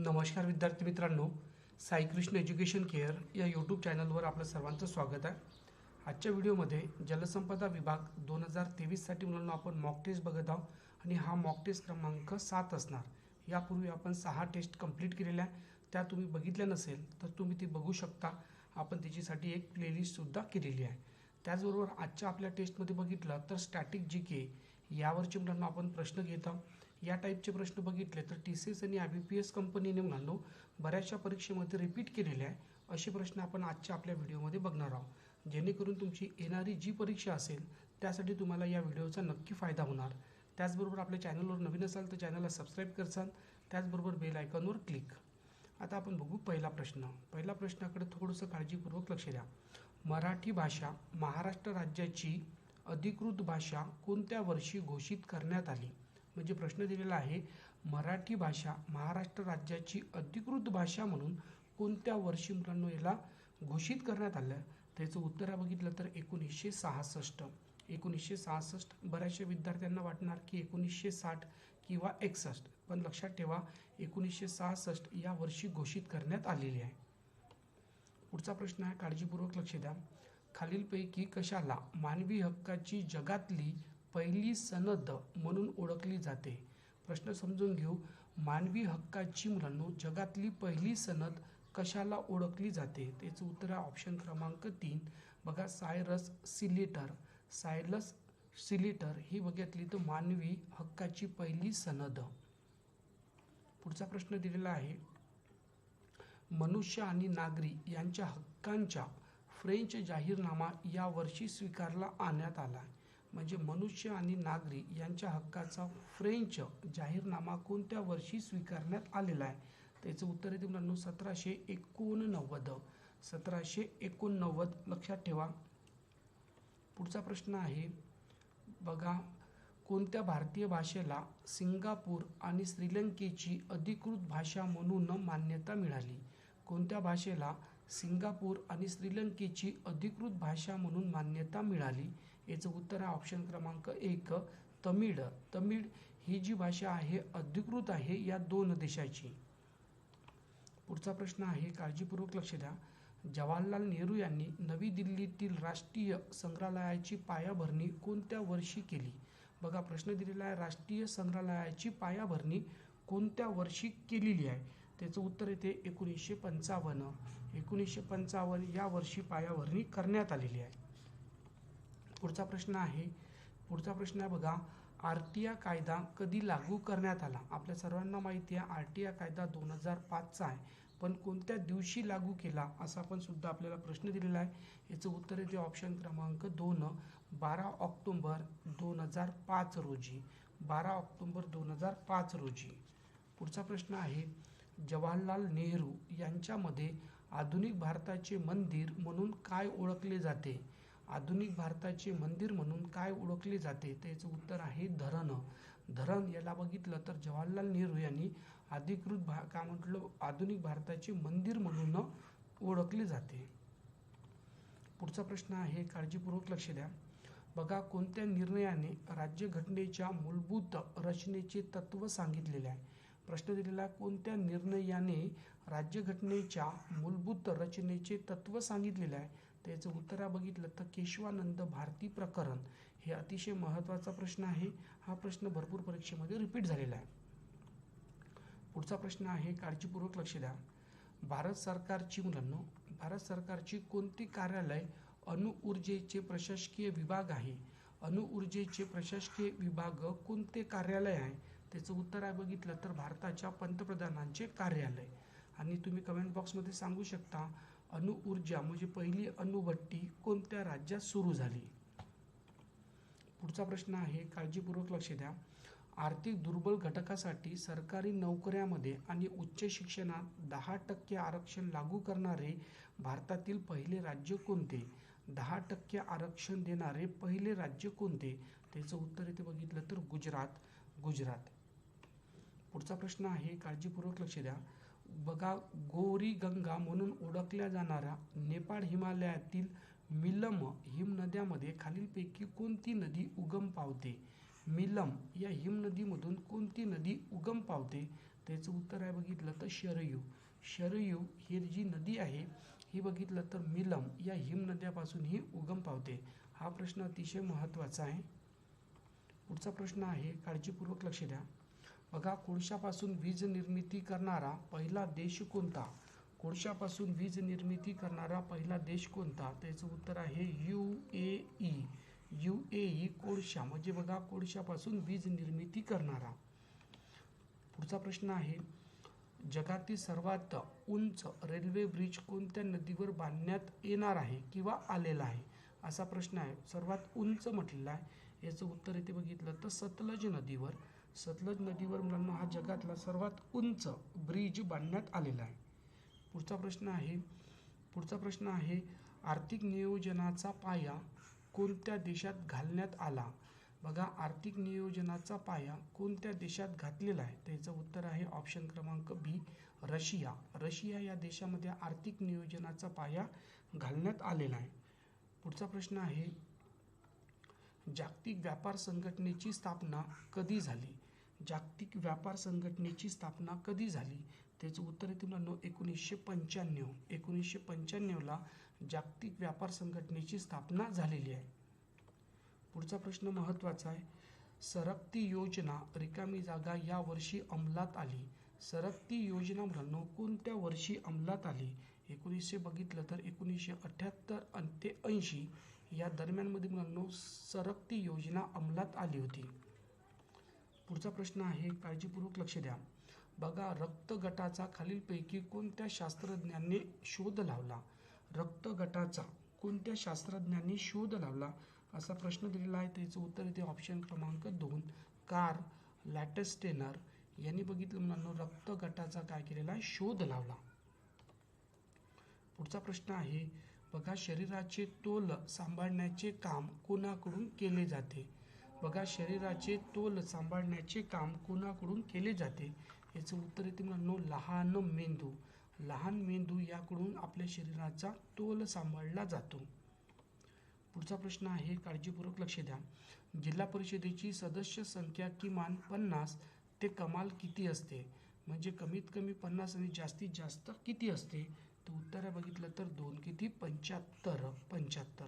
नमस्कार विद्यार्थी मित्रांनो साईकृष्ण एज्युकेशन केअर या यूट्यूब चॅनलवर आपलं सर्वांचं स्वागत आहे. आजच्या व्हिडिओमध्ये जलसंपदा विभाग दोन हजार तेवीससाठी मुलांना आपण मॉक टेस्ट बघत आहोत आणि हा मॉक टेस्ट क्रमांक सात असणार. यापूर्वी आपण सहा टेस्ट कंप्लीट केलेल्या आहे त्या तुम्ही बघितल्या नसेल तर तुम्ही ती बघू शकता. आपण त्याच्यासाठी एक प्लेलिस्टसुद्धा केलेली आहे. त्याचबरोबर आजच्या आपल्या टेस्टमध्ये बघितलं तर स्टॅटिक जी के यावरचे मुलांना आपण प्रश्न घेत आहोत. या टाईपचे प्रश्न बघितले तर टी सी एस आणि आय बी पी एस कंपनीने म्हणालो बऱ्याचशा परीक्षेमध्ये रिपीट केलेले आहे असे प्रश्न आपण आजच्या आपल्या व्हिडिओमध्ये बघणार आहोत. जेणेकरून तुमची येणारी जी परीक्षा असेल त्यासाठी तुम्हाला या व्हिडिओचा नक्की फायदा होणार. त्याचबरोबर आपल्या चॅनलवर नवीन असाल तर चॅनलला सबस्क्राईब करसाल त्याचबरोबर बेल आयकॉनवर क्लिक आता आपण बघू पहिला प्रश्न. पहिला प्रश्नाकडे थोडंसं काळजीपूर्वक लक्ष द्या. मराठी भाषा महाराष्ट्र राज्याची अधिकृत भाषा कोणत्या वर्षी घोषित करण्यात आली? म्हणजे प्रश्न दिलेला आहे मराठी भाषा महाराष्ट्र राज्याची अधिकृत भाषा म्हणून कोणत्या वर्षी मुलांनो याला घोषित करण्यात आलं? त्याचं उत्तर आहे बघितलं तर एकोणीसशे सहासष्ट. एकोणीसशे सहासष्ट बऱ्याचशा विद्यार्थ्यांना वाटणार की एकोणीसशे साठ किंवा एकसष्ट. पण लक्षात ठेवा एकोणीसशे सहासष्ट या वर्षी घोषित करण्यात आलेली आहे. पुढचा प्रश्न आहे काळजीपूर्वक लक्ष द्या. खालीलपैकी कशाला मानवी हक्काची जगातली पहिली सनद म्हणून ओळखली जाते. प्रश्न समजून घेऊ. मानवी हक्काची मुलांनो जगातली पहिली सनद कशाला ओळखली जाते? त्याचं उत्तर आहे ऑप्शन क्रमांक तीन. बघा सायरस सिलेटर. सायलस सिलेटर ही बघितली तर मानवी हक्काची पहिली सनद. पुढचा प्रश्न दिलेला आहे. मनुष्य आणि नागरी यांच्या हक्कांच्या फ्रेंच जाहीरनामा या वर्षी स्वीकारला आणण्यात आला. म्हणजे मनुष्य आणि नागरी यांच्या हक्काचा फ्रेंच जाहीरनामा कोणत्या वर्षी स्वीकारण्यात आलेला आहे? त्याचं उत्तर आहे मुलांनो सतराशे एकोणनव्वद. सतराशे एकोणनव्वद लक्षात ठेवा. पुढचा प्रश्न आहे बघा कोणत्या भारतीय भाषेला सिंगापूर आणि श्रीलंकेची अधिकृत भाषा म्हणून मान्यता मिळाली? कोणत्या भाषेला सिंगापूर आणि श्रीलंकेची अधिकृत भाषा म्हणून मान्यता मिळाली? याचं उत्तर आहे ऑप्शन क्रमांक एक तमिळ. तमिळ ही जी भाषा आहे अधिकृत आहे या दोन देशाची. पुढचा प्रश्न आहे काळजीपूर्वक लक्ष द्या. जवाहरलाल नेहरू यांनी नवी दिल्लीतील राष्ट्रीय संग्रहालयाची पायाभरणी कोणत्या वर्षी केली? बघा प्रश्न दिलेला आहे राष्ट्रीय संग्रहालयाची पायाभरणी कोणत्या वर्षी केलेली आहे? त्याचं उत्तर येते एकोणीसशे पंचावन्न. एकोणीसशे पंचावन्न या वर्षी पायाभरणी करण्यात आलेली आहे. पुढचा प्रश्न आहे. पुढचा प्रश्न आहे बघा आर टी आय कायदा कधी लागू करण्यात आला? आपल्या सर्वांना माहिती आहे आर टी आय कायदा दोन हजार पाचचा आहे. पण कोणत्या दिवशी लागू केला? असा पण सुद्धा आपल्याला प्रश्न दिलेला आहे. याचं उत्तर येते ऑप्शन क्रमांक दोन बारा ऑक्टोंबर दोन हजार पाच रोजी. बारा ऑक्टोंबर दोन हजार पाच रोजी. पुढचा प्रश्न आहे जवाहरलाल नेहरू यांच्यामध्ये आधुनिक भारताचे मंदिर म्हणून काय ओळखले जाते? आधुनिक भारताचे मंदिर म्हणून काय ओळखले जाते त्याचं उत्तर आहे धरण. धरण याला बघितलं तर जवाहरलाल नेहरू यांनी अधिकृत भा काय म्हटलं? आधुनिक भारताचे मंदिर म्हणून ओळखले जाते. पुढचा प्रश्न आहे काळजीपूर्वक लक्ष द्या. बघा कोणत्या निर्णयाने राज्यघटनेच्या मूलभूत रचनेचे तत्व सांगितलेले आहे? प्रश्न दिलेला कोणत्या निर्णयाने राज्यघटनेच्या मूलभूत रचनेचे तत्व सांगितलेले आहे? त्याचं उत्तर बघितलं तर केशवानंद भारती प्रकरण हे अतिशय महत्त्वाचा प्रश्न आहे. हा प्रश्न भरपूर परीक्षेमध्ये रिपीट झालेला आहे. पुढचा प्रश्न आहे काळजीपूर्वक लक्ष द्या. भारत सरकारची मुलांनो भारत सरकारची कोणती कार्यालय अणुऊर्जेचे प्रशासकीय विभाग आहे? अणुऊर्जेचे प्रशासकीय विभाग कोणते कार्यालय आहे? त्याचं उत्तर आहे बघितलं तर भारताच्या पंतप्रधानांचे कार्यालय. आणि तुम्ही कमेंट बॉक्समध्ये सांगू शकता अणुऊर्जा म्हणजे पहिली अणुभट्टी कोणत्या राज्यात सुरू झाली? पुढचा प्रश्न आहे काळजीपूर्वक लक्ष द्या. आर्थिक दुर्बल घटकासाठी सरकारी नोकऱ्यामध्ये आणि उच्च शिक्षणात दहा टक्के आरक्षण लागू करणारे भारतातील पहिले राज्य कोणते? दहा टक्के आरक्षण देणारे पहिले राज्य कोणते? त्याचं उत्तर इथे बघितलं तर गुजरात. गुजरात. पुढचा प्रश्न आहे काळजीपूर्वक लक्ष द्या. बघा गौरी गंगा म्हणून ओळखल्या जाणाऱ्या नेपाळ हिमालयातील मिलम हिमनद्यामध्ये खालीलपैकी कोणती नदी उगम पावते? मिलम या हिमनदीमधून कोणती नदी उगम पावते? त्याचं उत्तर आहे बघितलं तर शरयू. शरयू ही जी नदी आहे ही बघितलं तर मिलम या हिमनद्यापासून ही उगम पावते. हा प्रश्न अतिशय महत्त्वाचा आहे. पुढचा प्रश्न आहे काळजीपूर्वक लक्ष द्या. बघा कोळशापासून वीज निर्मिती करणारा पहिला देश कोणता? कोळशापासून वीज निर्मिती करणारा पहिला देश कोणता? त्याचं उत्तर आहे U A E. U A E कोळशा म्हणजे बघा कोळशापासून वीज निर्मिती करणारा. पुढचा प्रश्न आहे जगातील सर्वात उंच रेल्वे ब्रिज कोणत्या नदीवर बांधण्यात येणार आहे किंवा आलेला आहे? असा प्रश्न आहे. सर्वात उंच म्हटलेला आहे. याचं उत्तर इथे बघितलं तर सतलज नदीवर. सतलज नदीवर मुलांना हा जगातला सर्वात उंच ब्रिज बांधण्यात आलेला आहे. पुढचा प्रश्न आहे पुढचा प्रश्न आहे आर्थिक नियोजनाचा पाया कोणत्या देशात घालण्यात आला? बघा आर्थिक नियोजनाचा पाया कोणत्या देशात घातलेला आहे? त्याचं उत्तर आहे ऑप्शन क्रमांक बी रशिया. रशिया या देशामध्ये आर्थिक नियोजनाचा पाया घालण्यात आलेला आहे. पुढचा प्रश्न आहे जागतिक व्यापार संघटनेची स्थापना कधी झाली? जागतिक व्यापार संघटनेची स्थापना कधी झाली? त्याचं उत्तर आहे मुलांनो एकोणीसशे पंच्याण्णव. एकोणीसशे पंच्याण्णवला जागतिक व्यापार संघटनेची स्थापना झालेली आहे. पुढचा प्रश्न महत्त्वाचा आहे. सरकती योजना रिकामी जागा या वर्षी अंमलात आली. सरकती योजना मुलांनो कोणत्या वर्षी अंमलात आली? एकोणीसशे बघितलं तर एकोणीसशे अठ्ठ्याहत्तर ते ऐंशी. या दरम्यानमध्ये मुलांनो सरकती योजना अंमलात आली होती. पुढचा प्रश्न आहे काळजीपूर्वक लक्ष द्या. बघा रक्तगटाचा खालीलपैकी कोणत्या शास्त्रज्ञांनी शोध लावला? रक्तगटाचा कोणत्या शास्त्रज्ञांनी शोध लावला? असा प्रश्न दिलेला आहे. त्याचं उत्तर येते ऑप्शन क्रमांक दोन. कार लॅटस्टेनर यांनी बघितलं मुलांना रक्तगटाचा काय केलेला? आहे शोध लावला. पुढचा प्रश्न आहे बघा शरीराचे तोल सांभाळण्याचे काम कोणाकडून केले जाते? बघा शरीराचे तोल सांभाळण्याचे काम कोणाकडून केले जाते? याचं उत्तर येते मुलांनो लहान मेंदू. लहान मेंदू याकडून आपल्या शरीराचा तोल सांभाळला जातो. पुढचा प्रश्न आहे काळजीपूर्वक लक्ष द्या. जिल्हा परिषदेची सदस्य संख्या किमान पन्नास. ते कमाल किती असते? म्हणजे कमीत कमी पन्नास आणि जास्तीत जास्त किती असते? तर उत्तर आहे बघितलं तर दोन किती? पंच्याहत्तर. पंच्याहत्तर.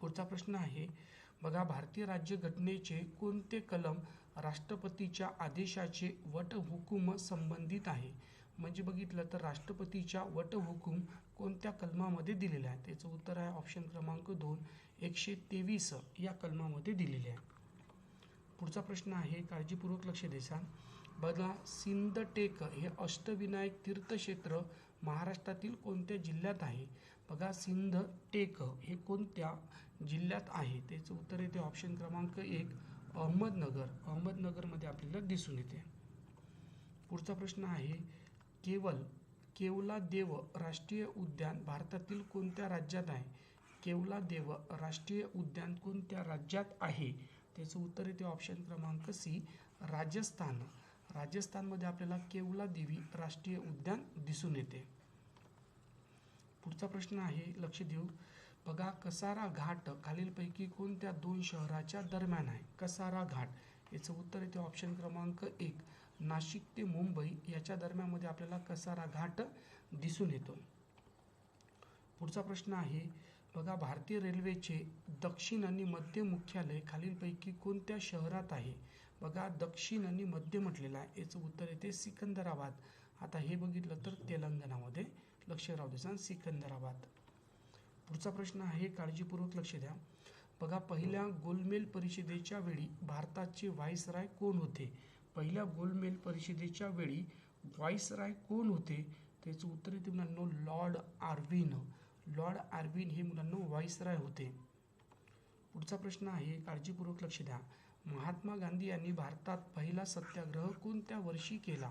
पुढचा प्रश्न आहे बघा भारतीय राज्यघटनेचे कोणते कलम राष्ट्रपतीच्या आदेशाचे वटहुकूम संबंधित आहे? म्हणजे बघितलं तर राष्ट्रपतीच्या वटहुकूम कोणत्या कलमामध्ये दिलेला आहे? त्याचं उत्तर आहे ऑप्शन क्रमांक दोन एकशे तेवीस या कलमामध्ये दिलेले आहे. पुढचा प्रश्न आहे काळजीपूर्वक लक्ष देसान बघा सिंदटेक हे अष्टविनायक तीर्थक्षेत्र महाराष्ट्रातील कोणत्या जिल्ह्यात आहे? बघा सिंदटेक हे कोणत्या जिल्ह्यात आहे? त्याचं उत्तर येते ऑप्शन क्रमांक एक अहमदनगर. अहमदनगरमध्ये आपल्याला दिसून येते. पुढचा प्रश्न आहे केवल केवला देव राष्ट्रीय उद्यान भारतातील कोणत्या राज्यात आहे? केवला देव राष्ट्रीय उद्यान कोणत्या राज्यात आहे? त्याचं उत्तर येते ऑप्शन क्रमांक सी राजस्थान. राजस्थानमध्ये आपल्याला केवला देवी राष्ट्रीय उद्यान दिसून येते. पुढचा प्रश्न आहे लक्ष देऊ. बघा कसारा घाट खालीलपैकी कोणत्या दोन शहराच्या दरम्यान आहे? कसारा घाट. याचं उत्तर येते ऑप्शन क्रमांक एक. नाशिक ते मुंबई याच्या दरम्यानमध्ये आपल्याला कसारा घाट दिसून येतो. पुढचा प्रश्न आहे बघा भारतीय रेल्वेचे दक्षिण आणि मध्य मुख्यालय खालीलपैकी कोणत्या शहरात आहे? बघा दक्षिण आणि मध्य म्हटलेलं आहे. याचं उत्तर येते सिकंदराबाद. आता हे बघितलं तर तेलंगणामध्ये. लक्ष राहू द्या सिकंदराबाद. पुढचा प्रश्न आहे काळजीपूर्वक लक्ष द्या. बघा पहिल्या गोलमेल परिषदेच्या वेळी भारताचे व्हाईसराय कोण होते? पहिल्या गोलमेल परिषदेच्या वेळी व्हाईसराय कोण होते? त्याचं उत्तर येते मुलांनो लॉर्ड आर्विन. लॉर्ड आर्विन हे मुलांनो व्हाईसराय होते. पुढचा प्रश्न आहे काळजीपूर्वक लक्ष द्या. महात्मा गांधी यांनी भारतात पहिला सत्याग्रह कोणत्या वर्षी केला?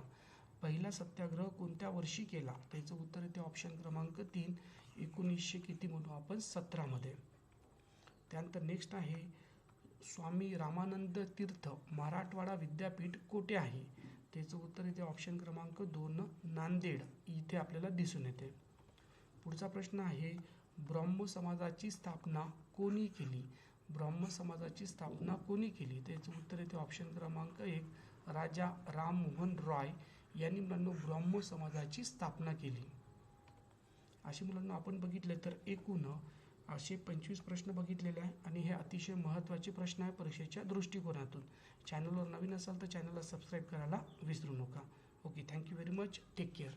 पहिला सत्याग्रह कोणत्या वर्षी केला? त्याचं उत्तर येते ऑप्शन क्रमांक तीन एकोणीसशे किती म्हणू आपण? सतरामध्ये त्यानंतर नेक्स्ट आहे स्वामी रामानंद तीर्थ मराठवाडा विद्यापीठ कोठे आहे? त्याचं उत्तर येते ऑप्शन क्रमांक दोन नांदेड. इथे आपल्याला दिसून येते. पुढचा प्रश्न आहे ब्रह्म समाजाची स्थापना कोणी केली? ब्राह्मण समाजाची स्थापना कोणी केली? त्याचं उत्तर येते ऑप्शन क्रमांक एक. राजा राममोहन रॉय यांनी मुलांना ब्राह्म समाजाची स्थापना केली. अशी मुलांना आपण बघितले तर एकूण असे पंचवीस प्रश्न बघितलेले आहे आणि हे अतिशय महत्त्वाचे प्रश्न आहे परीक्षेच्या दृष्टिकोनातून. चॅनलवर नवीन असाल तर चॅनलला सबस्क्राईब करायला विसरू नका. Okay thank you very much take care